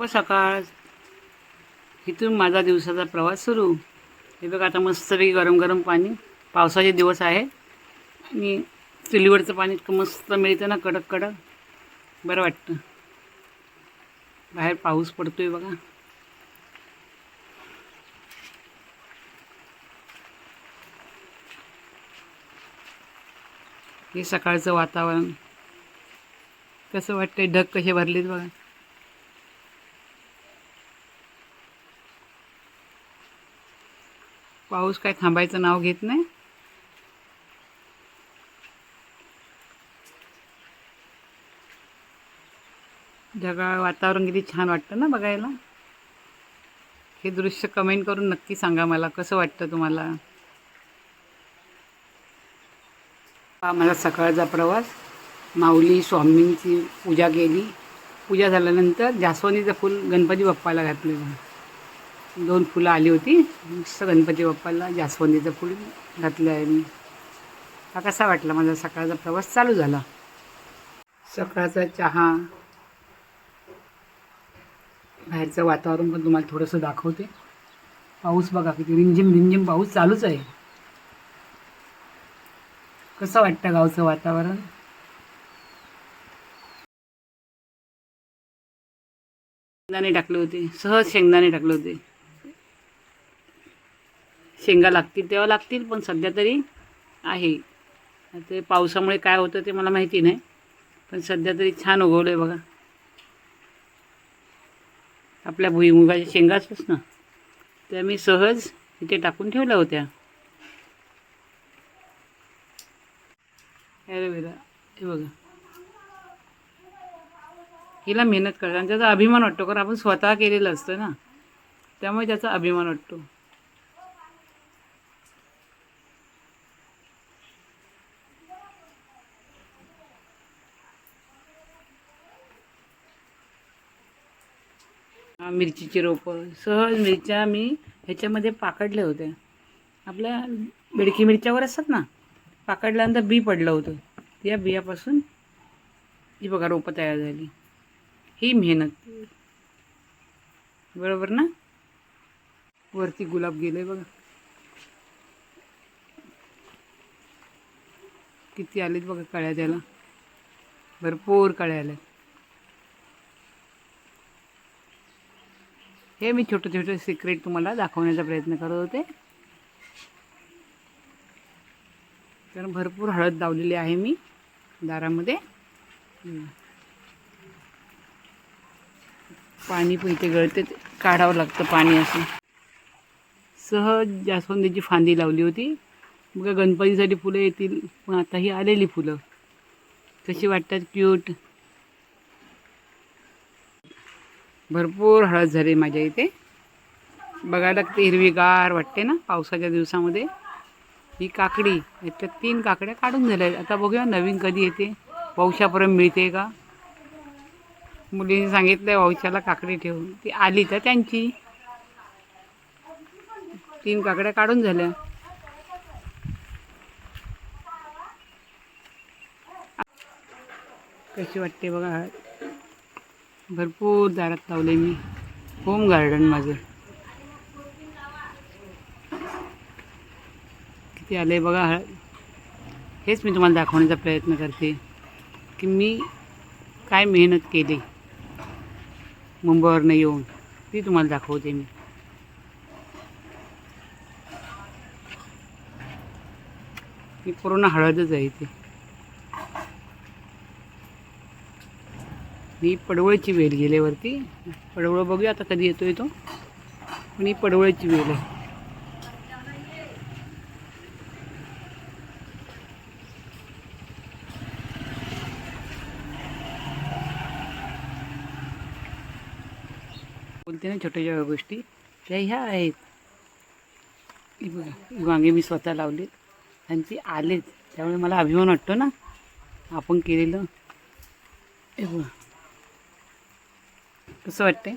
व सकाळ. इथून माझा दिवसाचा प्रवास सुरू. हे बघा आता मस्तपैकी गरम गरम पाणी. पावसाचे दिवस आहे. आणि चुलीवरचं पाणी इतकं मस्त मिळतं ना कडक कडक. बरं वाटतं. बाहेर पाऊस पडतोय बघा. हे सकाळचं वातावरण. कसं वाटतंय? ढग कसे भरलेत बघा. पाऊस काय थांबायचं नाव घेत नाही. ढगाळ वातावरण किती छान वाटतं ना बघायला. हे दृश्य कमेंट करून नक्की सांगा मला कसं वाटतं तुम्हाला? हा माझा सकाळचा प्रवास. माऊली स्वामींची पूजा केली. पूजा झाल्यानंतर जास्वंदीचं फूल गणपती बाप्पाला घातलं दोन फुलं आली होती. मस्त गणपती बाप्पाला जास्वंदीचं फूल घातलं आहे मी हा कसा वाटला माझा सकाळचा प्रवास? चालू झाला. सकाळचा चहा. बाहेरचं वातावरण पण तुम्हाला थोडंसं दाखवते. पाऊस बघा किती रिमझिम रिमझिम पाऊस चालूच आहे. कसं वाटतं गावचं वातावरण? शेंगदाणे टाकले होते. सहज शेंगदाणे टाकले होते. शेंगा लागतील तेव्हा लागतील पण सध्या तरी आहे. ते पावसामुळे काय होतं ते मला माहिती नाही पण सध्या तरी छान उगवलं आहे बघा. आपल्या भुईमुगाच्या शेंगाच ना. त्या मी सहज इथे टाकून ठेवल्या होत्या. ॲलोवेरा हे बघा. हिला मेहनत करतात आणि त्याचा अभिमान वाटतो कारण आपण स्वतः केलेलं असतं ना. त्यामुळे त्याचा अभिमान वाटतो. मिरचीची रोपं सहज मिरच्या मी ह्याच्यामध्ये पाकडल्या होत्या. आपल्या बेडकी मिरच्यावर असतात ना पाकडल्यानंतर बी पडलं होतं. त्या बियापासून ही बघा रोपं तयार झाली. ही मेहनत. बरोबर ना? वरती गुलाब गेले बघा. किती आलेत बघा कळ्या त्याला. भरपूर कळ्या आल्या हे मी छोटे छोटे सिक्रेट तुम्हाला दाखवण्याचा प्रयत्न करत होते. तर भरपूर हळद लावलेली आहे मी दारामध्ये. पाणी पण इथे गळते काढावं लागतं पाणी असं. सहज जास्वंदीची फांदी लावली होती. बघा गणपतीसाठी फुलं येतील पण आता ही आलेली फुलं. कशी वाटतात? क्यूट भरपूर हळद झाली माझ्या इथे. बघायला किती हिरवीगार वाटते ना पावसाच्या दिवसामध्ये. ही काकडी याच्यात तीन काकड्या काढून झाल्या आहेत. आता बघूया नवीन कधी येते. पावशापर्यंत मिळते का? मुलीने सांगितलं वावशाला काकडी ठेवून. ती आली तर त्यांची. तीन काकड्या काढून झाल्या. कशी वाटते बघा. हळद भरपूर दारात लावले मी. होम गार्डन माझं. किती आले बघा. हळद हेच मी तुम्हाला दाखवण्याचा प्रयत्न करते की मी काय मेहनत केली मुंबईवरनं येऊन ती तुम्हाला दाखवते मी. मी पूर्ण हळदच आहे ते ही पडवळीची वेल गेल्यावरती. पडवळ बघूया आता कधी येतोय तो. पण ही पडवळीची वेल आहे. बोलते ना छोट्या छोट्या गोष्टी. त्या ह्या आहेत. वांगे मी स्वतः लावलेत. त्यांची आलेत. त्यामुळे मला अभिमान वाटतो ना. आपण केलेलं. असं वाटते